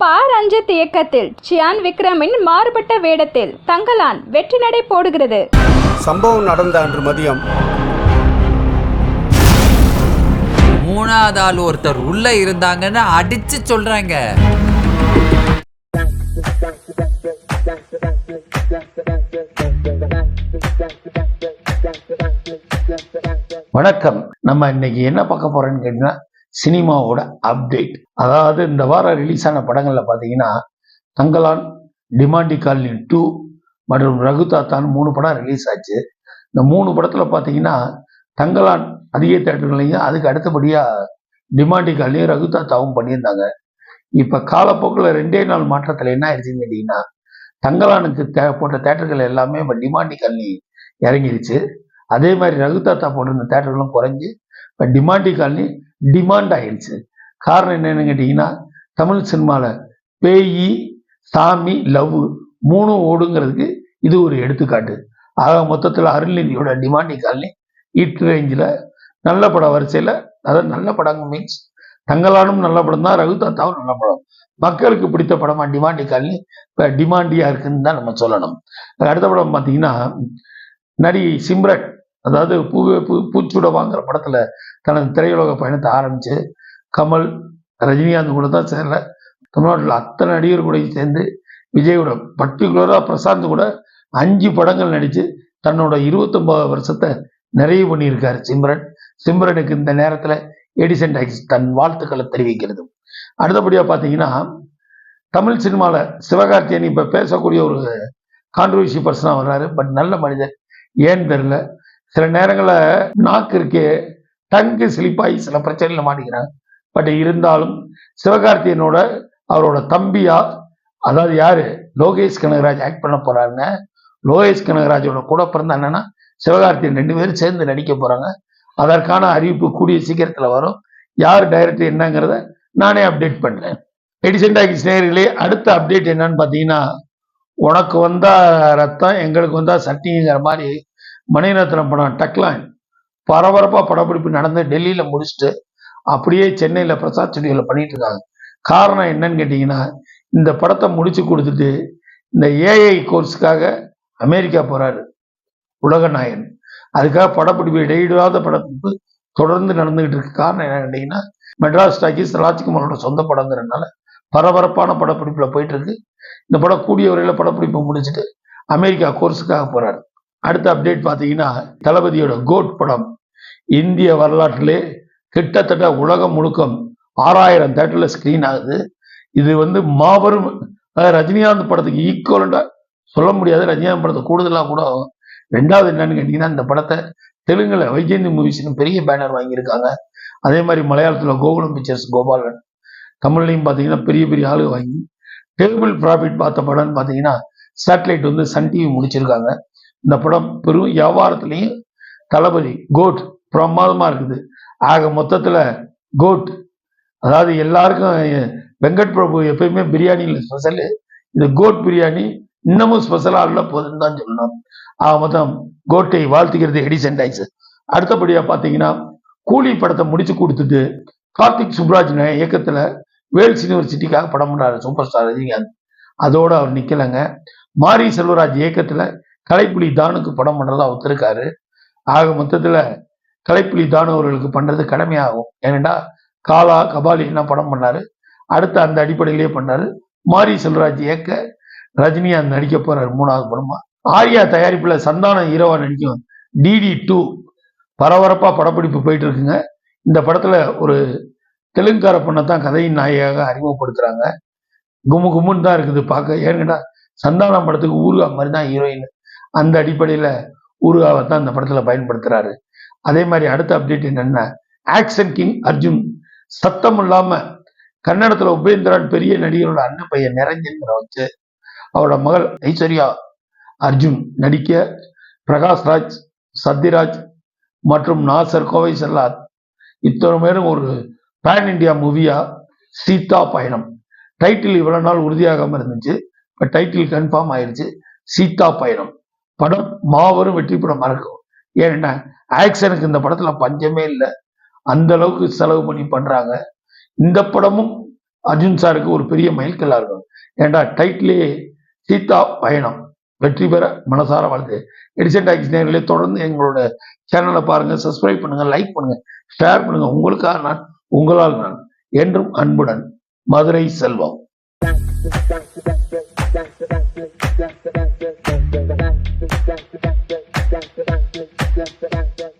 பா ரஞ்சித் இயக்கத்தில் சியான் விக்ரமின் மாறுபட்ட வேடத்தில் தங்கலான் வெற்றி நடை போடுகிறது. சம்பவம் நடந்த அன்று மதியம் மூணாவது ஆள் ஒருத்தர் உள்ள இருந்தாங்கன்னு அடிச்சு சொல்றாங்க. வணக்கம். நம்ம இன்னைக்கு என்ன பார்க்க போறோம்னு கேட்டீங்கன்னா சினிமாவோட அப்டேட் அதாவது இந்த வாரம் ரிலீஸ் ஆன படங்களில் பார்த்தீங்கன்னா தங்கலான் டிமாண்டி காலனி டூ மற்றும் ரகுதாத்தான் மூணு படம் ரிலீஸ் ஆச்சு. இந்த மூணு படத்தில் பார்த்தீங்கன்னா தங்கலான் அதிக தேட்டர்களையும் அதுக்கு அடுத்தபடியாக டிமாண்டி காலனியும் ரகு தாத்தாவும் பண்ணியிருந்தாங்க. இப்போ காலப்போக்கில் ரெண்டே நாள் மாற்றத்தில் என்ன ஆயிடுச்சுன்னு கேட்டிங்கன்னா தங்கலானுக்கு தே போட்ட தேட்டர்கள் எல்லாமே இப்போ டிமாண்டி காலனி இறங்கிருச்சு. அதே மாதிரி ரகு தாத்தா போட்டிருந்த தேட்டர்களும் குறைஞ்சி இப்போ டிமாண்டி காலனி டிமாண்ட் ஆயிடுச்சு. காரணம் என்னன்னு கேட்டிங்கன்னா தமிழ் சினிமாவில் பேயி சாமி லவ் மூணும் ஓடுங்கிறதுக்கு இது ஒரு எடுத்துக்காட்டு. ஆக மொத்தத்தில் அருள்நிதியோட டிமாண்டி காலனி ஈட் ரேஞ்சில் நல்ல படம் வரிசையில் அதாவது நல்ல படங்க மீன்ஸ் தங்கலானும் நல்ல படம் தான் ரகுதாத்தாவும் நல்ல படம். மக்களுக்கு பிடித்த படமா டிமாண்டி காலனி இப்போ டிமாண்டியாக இருக்குன்னு தான் நம்ம சொல்லணும். அடுத்த படம் பார்த்தீங்கன்னா நடிகை சிம்ரன். அதாவது பூ பூ பூச்சுட வாங்குற படத்துல தனது திரையுலக பயணத்தை ஆரம்பிச்சு கமல் ரஜினிகாந்த் கூட தான் சேரல. தமிழ்நாட்டில் அத்தனை நடிகர் கூட சேர்ந்து விஜயோட பர்டிகுலராக பிரசாந்த் கூட அஞ்சு படங்கள் நடிச்சு தன்னோட இருபத்தொன்பது வருஷத்தை நிறைவு பண்ணியிருக்காரு சிம்ரன். சிம்ரனுக்கு இந்த நேரத்தில் எடிசன் டாக்ஸ் தன் வாழ்த்துக்களை தெரிவிக்கிறது. அடுத்தபடியாக பார்த்தீங்கன்னா தமிழ் சினிமாவில் சிவகார்த்தியன் இப்போ பேசக்கூடிய ஒரு கான்ட்ரவர்சி பர்சனாக வர்றாரு. பட் நல்ல மனிதர். ஏன்னு தெரில சில நேரங்களில் நாக்கு இருக்கே டங்கு சிலிப்பாகி சில பிரச்சனைகளை மாட்டிக்கிறாங்க. பட் இருந்தாலும் சிவகார்த்தியனோட அவரோட தம்பியா அதாவது யாரு? லோகேஷ் கனகராஜ் ஆக்ட் பண்ண போறாருங்க. லோகேஷ் கனகராஜோட கூட பிறந்த அண்ணனா சிவகார்த்தியன் ரெண்டு பேரும் சேர்ந்து நடிக்க போறாங்க. அதற்கான அறிவிப்பு கூடிய சீக்கிரத்தில் வரும். யார் டைரக்டர் என்னங்கிறத நானே அப்டேட் பண்றேன். எடிசன் டாக்கிஸ் அடுத்த அப்டேட் என்னன்னு பார்த்தீங்கன்னா உனக்கு வந்தா ரத்தம் எங்களுக்கு வந்தா சட்டிங்கிற மாதிரி மணிரத்னம் படம் டக்லைன். பரபரப்பா படப்பிடிப்பு நடந்து டெல்லியில முடிச்சுட்டு அப்படியே சென்னையில பிரசாத் ஸ்டுடியோவில் பண்ணிட்டு இருக்காங்க காரணம் என்னன்னு கேட்டீங்கன்னா இந்த படத்தை முடிச்சு கொடுத்துட்டு இந்த ஏஐ கோர்ஸுக்காக அமெரிக்கா போறாரு உலகநாயகன் அதுக்காக படப்பிடிப்பு இடையிடாத படப்பிடிப்பு தொடர்ந்து நடந்துகிட்டு இருக்கு. காரணம் என்ன கேட்டிங்கன்னா மெட்ராஸ் டாக்கிஸ் ராஜ்குமாரோட சொந்த படங்கிறதுனால பரபரப்பான படப்பிடிப்புல போயிட்டு இருக்கு. இந்த படம் கூடிய வரையில் படப்பிடிப்பு முடிச்சுட்டு அமெரிக்கா கோர்ஸுக்காக போறாரு. அடுத்த அப்டேட் பார்த்தீங்கன்னா தளபதியோட கோட் படம். இந்திய வரலாற்றிலே கிட்டத்தட்ட உலகம் முழுக்கம் ஆறாயிரம் தேட்டரில் ஸ்க்ரீன் ஆகுது. இது வந்து மாபெரும் அதாவது ரஜினிகாந்த் படத்துக்கு ஈக்குவலண்டாக சொல்ல முடியாது. ரஜினிகாந்த் படத்தை கூடுதலாக கூட ரெண்டாவது என்னன்னு கேட்டிங்கன்னா இந்த படத்தை தெலுங்கில் வைஜெயந்தி மூவிஸ்னு பெரிய பேனர் வாங்கியிருக்காங்க. அதே மாதிரி மலையாளத்தில் கோகுலம் பிக்சர்ஸ் கோபாலன். தமிழ்லையும் பார்த்தீங்கன்னா பெரிய பெரிய ஆளு வாங்கி டேபிள் ப்ராஃபிட் பார்த்த படம்னு பார்த்தீங்கன்னா சேட்டலைட் வந்து சன் டிவி முடிச்சிருக்காங்க. இந்த படம் பெரும் வியாபாரத்திலையும் தளபதி கோட் பிரமாதமா இருக்குது. ஆக மொத்தத்துல கோட் அதாவது எல்லாருக்கும் வெங்கட் பிரபு எப்பயுமே பிரியாணியில் ஸ்பெஷல் இது கோட் பிரியாணி இன்னமும் ஸ்பெஷலாக உள்ள போதுன்னு தான் சொல்லணும். ஆக மொத்தம் கோட்டை வாழ்த்துக்கிறது எடிசன் டைஸ் அடுத்தபடியாக பார்த்தீங்கன்னா கூலி படத்தை முடிச்சு கொடுத்துட்டு கார்த்திக் சுப்ராஜ் இயக்கத்தில் வேல் வேல்ஸ் யூனிவர்சிட்டிக்காக படம் பண்ணார் சூப்பர் ஸ்டார் ரஜினிகாந்த் அதோடு அவர் நிற்கலைங்க மாரி செல்வராஜ் இயக்கத்தில் கலைப்புலி தானுக்கு படம் பண்றதா ஒத்துருக்காரு ஆக மொத்தத்தில் கலைப்புலி தானு அவர்களுக்கு கடமையாகும். ஏனெண்டா காலா கபாலி என்ன படம் பண்ணாரு. அடுத்து அந்த அடிப்படையிலேயே பண்ணாரு. மாரி செல்வராஜ் இயக்க ரஜினிகாந்த் நடிக்க போகிறார் மூணாவது படமா. ஆர்யா தயாரிப்பில் சந்தானம் ஹீரோவா நடிக்கும் டிடி டூ பரபரப்பாக படப்பிடிப்பு போயிட்டு இருக்குங்க இந்த படத்தில் ஒரு தெலுங்கார பொண்ணை தான் கதையின் நாயகியாக அறிமுகப்படுத்துகிறாங்க கும்மு கும்முன்னு தான் இருக்குது பார்க்க. ஏன்னா சந்தானம் படத்துக்கு ஊருகா மாதிரி தான் ஹீரோயின். அந்த அடிப்படையில ஊருகாவை தான் இந்த படத்துல பயன்படுத்துறாரு. அதே மாதிரி அடுத்த அப்டேட் என்னன்னா ஆக்ஷன் கிங் அர்ஜுன் சத்தம் இல்லாமல் கன்னடத்துல உபேந்திரன் பெரிய நடிகரோட அண்ணன் பையன் நிரஞ்சன்கிற வச்சு அவரோட மகள் ஐஸ்வர்யா அர்ஜுன் நடிக்க பிரகாஷ் ராஜ் சத்யராஜ் மற்றும் நாசர் கோவை செல்லாத் இத்தனை பேரும் ஒரு பேன் இண்டியா மூவியா சீதா பயணம். டைட்டில் இவ்வளவு நாள் உறுதியாகாமல் இருந்துச்சு. இப்போ டைட்டில் கன்ஃபார்ம் ஆயிடுச்சு சீதா பயணம். படம் மாபெரும் வெற்றி படம் மறக்கும் ஏன்னா ஆக்ஷனுக்கு இந்த படத்துல பஞ்சமே இல்லை. அந்த அளவுக்கு செலவு பண்ணி பண்றாங்க. இந்த படமும் அர்ஜுன் சாருக்கு ஒரு பெரிய மைல்கல்லா இருக்கும். ஏன்டா டைட்டிலே சீதா பயணம். வெற்றி பெற மனசார வாழ்த்து. எடிசன் டாக்ஸ் நேரிலே தொடர்ந்து எங்களோட சேனலை பாருங்க சப்ஸ்கிரைப் பண்ணுங்க லைக் பண்ணுங்க ஷேர் பண்ணுங்க. உங்களுக்காக நான் உங்களால் நான் என்றும் அன்புடன் மதுரை செல்வம்.